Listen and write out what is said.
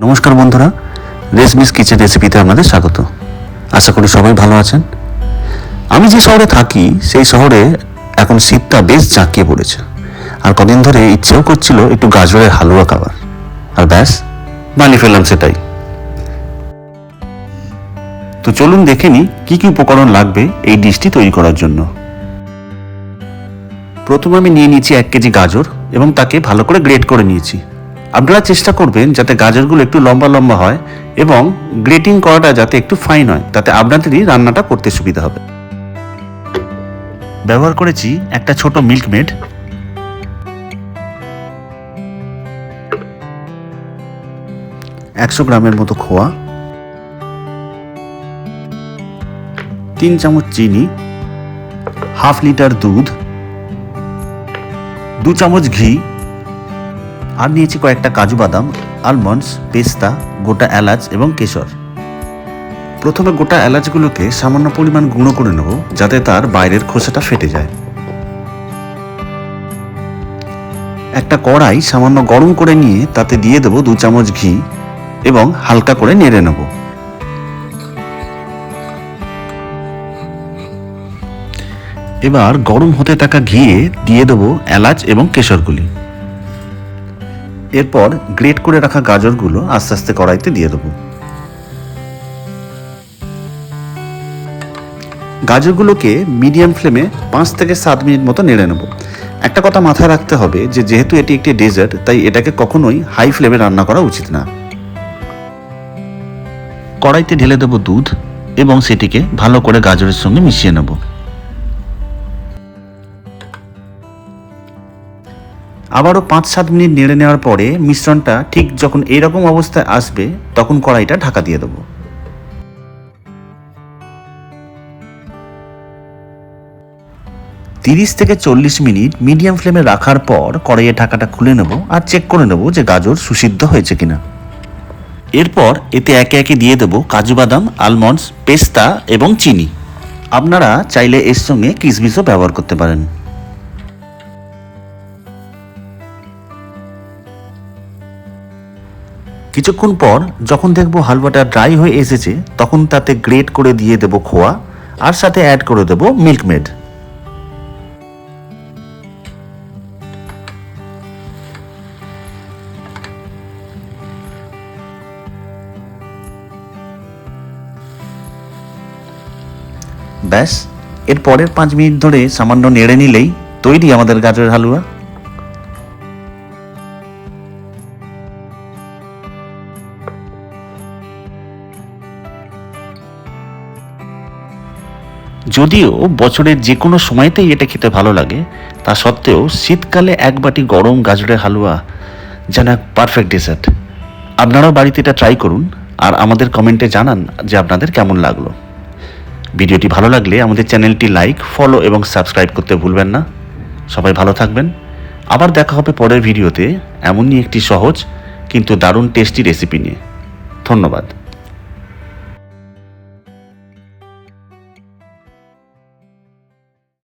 নমস্কার বন্ধুরা, রেসমিস কিচেন রেসিপিতে আপনাদের স্বাগত। আশা করি সবাই ভালো আছেন। আমি যে শহরে থাকি, সেই শহরে এখন শীতটা বেশ জাঁকিয়ে পড়েছে। আর কদিন ধরে ইচ্ছেও করছিল একটু গাজরের হালুয়া খাবার। আর ব্যাস, বানিয়ে ফেললাম সেটাই। তো চলুন দেখে নিই, কী কী উপকরণ লাগবে এই ডিশটি তৈরি করার জন্য। প্রথমে আমি নিয়ে নিয়েছি এক কেজি গাজর এবং তাকে ভালো করে গ্রেট করে নিয়েছি। আপনারা চেষ্টা করবেন যাতে গাজরগুলো একটু লম্বা লম্বা হয় এবং গ্রেটিং করাটা যাতে একটু ফাইন হয়, তাতে আপনাদেরই রান্নাটা করতে সুবিধা হবে। ব্যবহার করেছি একটা ছোট মিল্ক মেড একশো গ্রামের মতো খোয়া। তিন চামচ চিনি। হাফ লিটার দুধ। দু চামচ ঘি। আর নিয়েছি কয়েকটা কাজু বাদাম আলমন্ডস পেস্তা, গোটা এলাচ এবং কেশর। প্রথমে গোটা এলাচগুলোকে সামান্য পরিমাণ গুঁড়ো করে নেব, যাতে তার বাইরের খোসাটা ফেটে যায়। একটা কড়াই সামান্য গরম করে নিয়ে তাতে দিয়ে দেবো দু চামচ ঘি এবং হালকা করে নেড়ে নেব। এবার গরম হতে থাকা ঘিয়ে দিয়ে দেবো এলাচ এবং কেশরগুলি। এরপর গ্রেট করে রাখা গাজরগুলো আস্তে আস্তে কড়াইতে দিয়ে দেবো। গাজরগুলোকে মিডিয়াম ফ্লেমে পাঁচ থেকে সাত মিনিট মতো নেড়ে নেব। একটা কথা মাথায় রাখতে হবে যে, যেহেতু এটি একটি ডেজার্ট, তাই এটাকে কখনোই হাই ফ্লেমে রান্না করা উচিত না। কড়াইতে ঢেলে দেবো দুধ এবং সেটিকে ভালো করে গাজরের সঙ্গে মিশিয়ে নেব। আবারও পাঁচ সাত মিনিট নেড়ে নেওয়ার পরে মিশ্রণটা ঠিক যখন এইরকম অবস্থায় আসবে, তখন কড়াইটা ঢাকা দিয়ে দেবো। তিরিশ থেকে চল্লিশ মিনিট মিডিয়াম ফ্লেমে রাখার পর কড়াইয়ের ঢাকাটা খুলে নেব আর চেক করে নেব যে গাজর সুসিদ্ধ হয়েছে কিনা। এরপর এতে একে একে দিয়ে দেবো কাজু বাদাম আলমন্ডস পেস্তা এবং চিনি। আপনারা চাইলে এর সঙ্গে কিশমিশও ব্যবহার করতে পারেন। কিছুক্ষণ পর যখন দেখব হালুয়াটা ড্রাই হয়ে এসেছে, তখন তাতে গ্রেট করে দিয়ে দেবো খোয়া, আর সাথে অ্যাড করে দেবো মিল্কমেড ব্যাস, এর পরের পাঁচ মিনিট ধরে সামান্য নেড়ে নিলেই তৈরি আমাদের গাজরের হালুয়া। যদিও বছরের যে কোনো সময়তেই এটা খেতে ভালো লাগে, তা সত্ত্বেও শীতকালে এক বাটি গরম গাজরের হালুয়া যেন এক পারফেক্ট ডেজার্ট আপনারাও বাড়িতে এটা ট্রাই করুন আর আমাদের কমেন্টে জানান যে আপনাদের কেমন লাগল। ভিডিওটি ভালো লাগলে আমাদের চ্যানেলটি লাইক ফলো এবং সাবস্ক্রাইব করতে ভুলবেন না। সবাই ভালো থাকবেন। আবার দেখা হবে পরের ভিডিওতে এমনই একটি সহজ কিন্তু দারুণ টেস্টি রেসিপি নিয়ে। ধন্যবাদ।